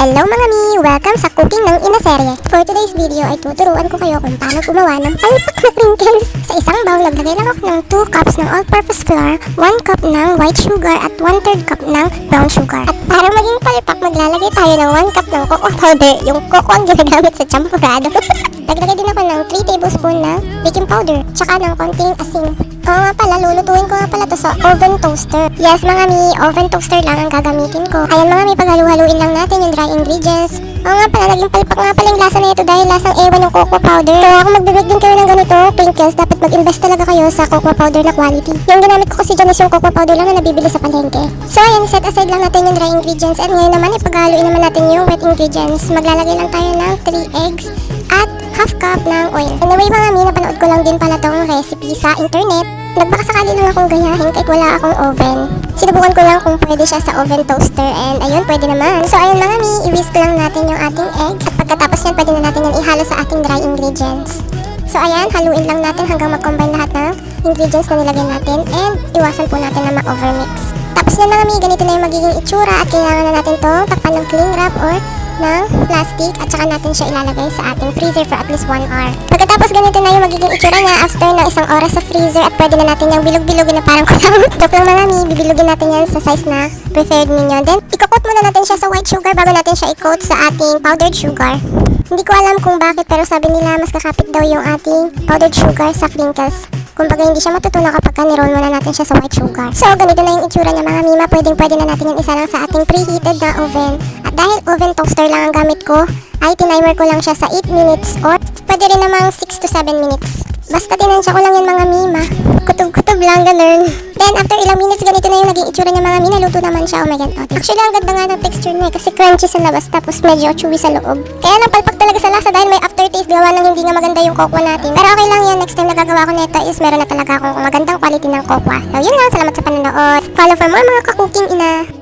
Hello mga mi! Welcome sa cooking ng Inaserye. For today's video ay tuturuan ko kayo kung paano gumawa ng palpak na crinkles. Sa isang bowl, naglagay lang ako ng 2 cups ng all-purpose flour, 1 cup ng white sugar at 1 third cup ng brown sugar. At para maging palpak, maglalagay tayo ng 1 cup ng cocoa powder. Yung cocoa ang ginagamit sa champurado. Naglagay din ako ng 3 tablespoon ng baking powder, tsaka ng konting asin. Oo nga pala, lulutuin ko nga pala to sa oven toaster. Yes mga mi, oven toaster lang ang gagamitin ko. Ayan mga mi, paghalu-haluin lang natin yung dry ingredients. Oo nga pala, naging palpak nga pala yung lasa na ito dahil lasang ewan ng cocoa powder. Kaya kung magbibig din kayo ng ganito, crinkles, dapat mag-invest talaga kayo sa cocoa powder na quality. Yung ginamit ko kasi dyan is yung cocoa powder lang na nabibili sa palengke. So ayan, set aside lang natin yung dry ingredients. At ngayon naman, ipaghaluin naman natin yung wet ingredients. Maglalagay lang tayo ng 3 eggs at half cup ng oil. Anyway mga mi, napanood ko lang din pala tong recipe sa internet. Nagbakasakali lang akong gayahin kahit wala akong oven. Sinubukan ko lang kung pwede siya sa oven toaster and ayun, pwede naman. So ayun mga mi, i-whisk lang natin yung ating egg at pagkatapos yan, pwede na natin yan ihalo sa ating dry ingredients. So ayan, haluin lang natin hanggang mag-combine lahat ng ingredients na nilagay natin and iwasan po natin na ma-overmix. Tapos yan mga mi, ganito na yung magiging itsura at kailangan na natin to takpan ng cling wrap or ng plastic at saka natin siya ilalagay sa ating freezer for at least 1 hour. Pagkatapos ganito na yung magiging itsura niya after ng isang oras sa freezer at pwede na natin yung bilog-bilogin na parang kulang. Joke lang mga mi, bibilogin natin yan sa size na preferred ninyo. Then, ikakot muna natin siya sa white sugar bago natin siya i-coat sa ating powdered sugar. Hindi ko alam kung bakit pero sabi nila mas kakapit daw yung ating powdered sugar sa crinkles. Kumbaga hindi siya matutunaw kapag ka niroll muna natin siya sa white sugar. So ganito na yung itsura niya mga mima. Pwedeng pwede na natin yung isa lang sa ating preheated na oven. Dahil oven toaster lang ang gamit ko, ay tinimer ko lang siya sa 8 minutes or pwede rin namang 6 to 7 minutes. Basta tinansya ko lang yan mga mima. Kutob-kutob lang, ganun. Then after ilang minutes, ganito na yung naging itsura niya mga mima. Naluto naman siya. Oh my god. Oh, actually, ang ganda nga ng texture niya eh, kasi crunchy sa labas tapos medyo chewy sa loob. Kaya napalpak talaga sa lasa dahil may aftertaste gawa ng hindi nga maganda yung cocoa natin. Pero okay lang yan. Next time na gagawa ko nito is meron na talaga akong magandang quality ng cocoa. So yun lang. Salamat sa panonood. Follow for more mga ka-cooking ina.